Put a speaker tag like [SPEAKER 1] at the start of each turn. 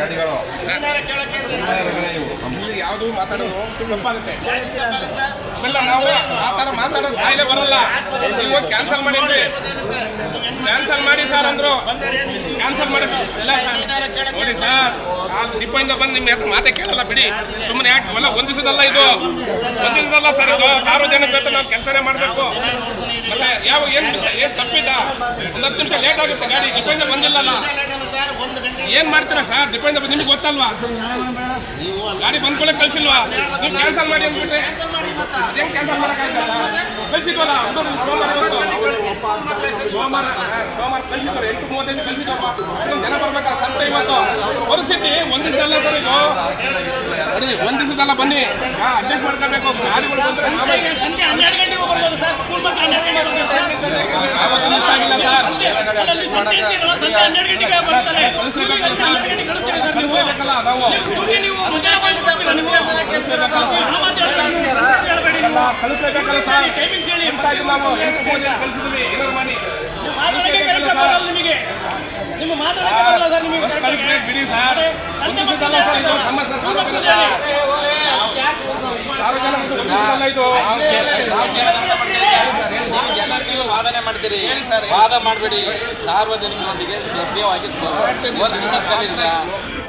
[SPEAKER 1] ಗಾಡಿಗಳು ಇಲ್ಲಿ ಯಾವುದು ಮಾತಾಡೋದು? ಇಲ್ಲ ನಾವು ಆ ಥರ ಮಾತಾಡೋದು ಕಾಯಿಲೆ ಬರಲ್ಲ. ಇವಾಗ ಕ್ಯಾನ್ಸಲ್ ಮಾಡಿದ್ವಿ. ಕ್ಯಾನ್ಸಲ್ ಮಾಡಿ ಸರ್ ಅಂದ್ರು. ಕ್ಯಾನ್ಸಲ್ ಮಾಡಿ ಎಲ್ಲ ಸರ್ ನೋಡಿ ಸರ್ ಬಂದು ನಿಮ್ಮ ಹತ್ರ ಮಾತೇ ಕೇಳಲ್ಲ ಬಿಡಿ. ಸುಮ್ಮನೆ ಯಾಕೆ ಎಲ್ಲ ಒಂದಿಸದಲ್ಲ ಇದು. ಹೊಂದಿಸೋದಲ್ಲ ಸರ್ ಇದು. ಸಾರ್ವಜನಿಕ ನಾವು ಕೆಲಸನೇ ಮಾಡಬೇಕು. ಯಾವ ಏನು ಏನು ತಪ್ಪಿದ್ದ? ಒಂದು ಹತ್ತು ನಿಮಿಷ ಲೇಟ್ ಆಗುತ್ತೆ, ಗಾಡಿ ಡಿಪೆಂಡ್ ಬಂದಿಲ್ಲಲ್ಲ. ಏನ್ ಮಾಡ್ತೀರಾ ಸರ್? ಡಿಪೆಂಡ್ ನಿಮ್ಗೆ ಗೊತ್ತಲ್ವಾ? ಗಾಡಿ ಬಂದ್ಕೊಳ್ಳೆ ಕಳ್ಸಿಲ್ವಾ? ನೀವು ಕ್ಯಾನ್ಸಲ್ ಮಾಡಿ ಅಂದ್ಬಿಟ್ರೆ ಏನು ಕ್ಯಾನ್ಸಲ್ ಮಾಡಕ್ಕಾಯ್ತಾ ಸರ್ ಕಳ್ಸಿದ್ವಲ್ಲ ಹುಡುಗರು ಸೋಮವಾರ. ಸೋಮವಾರ ಸೋಮವಾರ ಕಳ್ಸಿದ್ರು ಎಂಟು ಮೂವತ್ತೈದು ಕಳ್ಸಿದ್ವಪ್ಪ. ಜನ ಬರ್ಬೇಕಾ ಸಂತೆ ಇವತ್ತು? ಪರಿಸ್ಥಿತಿ ಒಂದಿಸದಲ್ಲ ಸರ್ ಇದು. ಒಂದಿಸದಲ್ಲ ಬನ್ನಿ. ಅಡ್ಜಸ್ಟ್ ಮಾಡ್ಕೋಬೇಕು. ಗಾಡಿಗಳು ಬಂದ್ರೆ
[SPEAKER 2] ಸರ್ ನಾವು
[SPEAKER 1] ಎಂಟು ಕಳಿಸಿದ್ವಿ ಏನಾರು ಮಾಡಿ
[SPEAKER 2] ನಿಮಗೆ ನಿಮ್ಮ ಸರ್ ನಿಮಗೆ
[SPEAKER 1] ಬಸ್ ಕಳಿಸ್ಬೇಕು ಬಿಡಿ ಸರ್ ಇದು ಸಮಸ್ಯೆ ಸಾರ್ವಜನಿಕ ಇದು
[SPEAKER 3] ವಾದನೆ ಮಾಡ್ತೀರಿ. ವಾದ ಮಾಡಬೇಡಿ. ಸಾರ್ವಜನಿಕರೊಂದಿಗೆ ಸಭ್ಯವಾಗಿ.